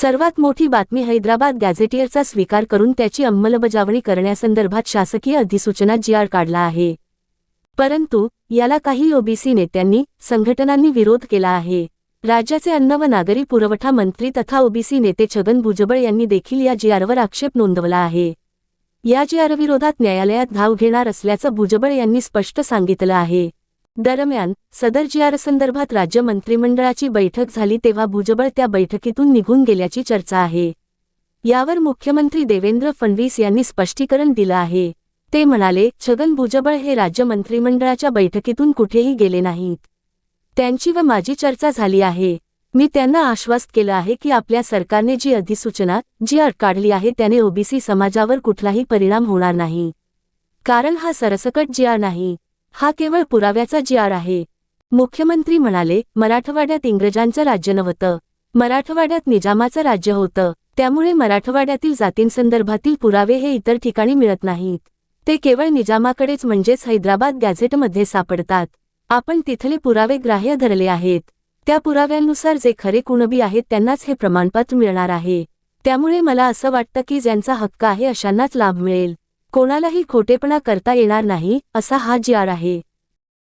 सर्वात मोठी बातमी हैदराबाद गॅझेटियरचा स्वीकार करून त्याची अंमलबजावणी करण्यासंदर्भात शासकीय अधिसूचना जी आर काढला आहे. परंतु याला काही ओबीसी नेत्यांनी संघटनांनी विरोध केला आहे. राज्याचे अन्न व नागरी पुरवठा मंत्री तथा ओबीसी नेते छगन भुजबळ यांनी देखील या जीआरवर आक्षेप नोंदवला आहे. या जीआरविरोधात न्यायालयात धाव घेणार असल्याचं भुजबळ यांनी स्पष्ट सांगितलं आहे. दरम्यान सदर जी संदर्भात राज्य मंत्रिमंडळाची बैठक झाली तेव्हा भुजबळ त्या बैठकीतून निघून गेल्याची चर्चा आहे. यावर मुख्यमंत्री देवेंद्र फडणवीस यांनी स्पष्टीकरण दिलं आहे. ते म्हणाले छगन भुजबळ हे राज्य मंत्रिमंडळाच्या बैठकीतून कुठेही गेले नाहीत. त्यांची व माझी चर्चा झाली आहे. मी त्यांना आश्वास केलं आहे की आपल्या सरकारने जी अधिसूचना जी अट काढली आहे त्याने ओबीसी समाजावर कुठलाही परिणाम होणार नाही. कारण हा सरसकट जी नाही. हा केवळ पुराव्याचा जी आर आहे. मुख्यमंत्री म्हणाले मराठवाड्यात इंग्रजांचं राज्य नव्हतं. मराठवाड्यात निजामाचं राज्य होतं. त्यामुळे मराठवाड्यातील जातींसंदर्भातील पुरावे हे इतर ठिकाणी मिळत नाहीत. ते केवळ निजामाकडेच म्हणजेच हैदराबाद गॅझेटमध्ये सापडतात. आपण तिथले पुरावे ग्राह्य धरले आहेत. त्या पुराव्यांनुसार जे खरे कुणबी आहेत त्यांनाच हे प्रमाणपत्र मिळणार आहे. त्यामुळे मला असं वाटतं की ज्यांचा हक्क आहे अशांनाच लाभ मिळेल. कोणालाही खोटेपणा करता येणार नाही असा हा जियार आहे.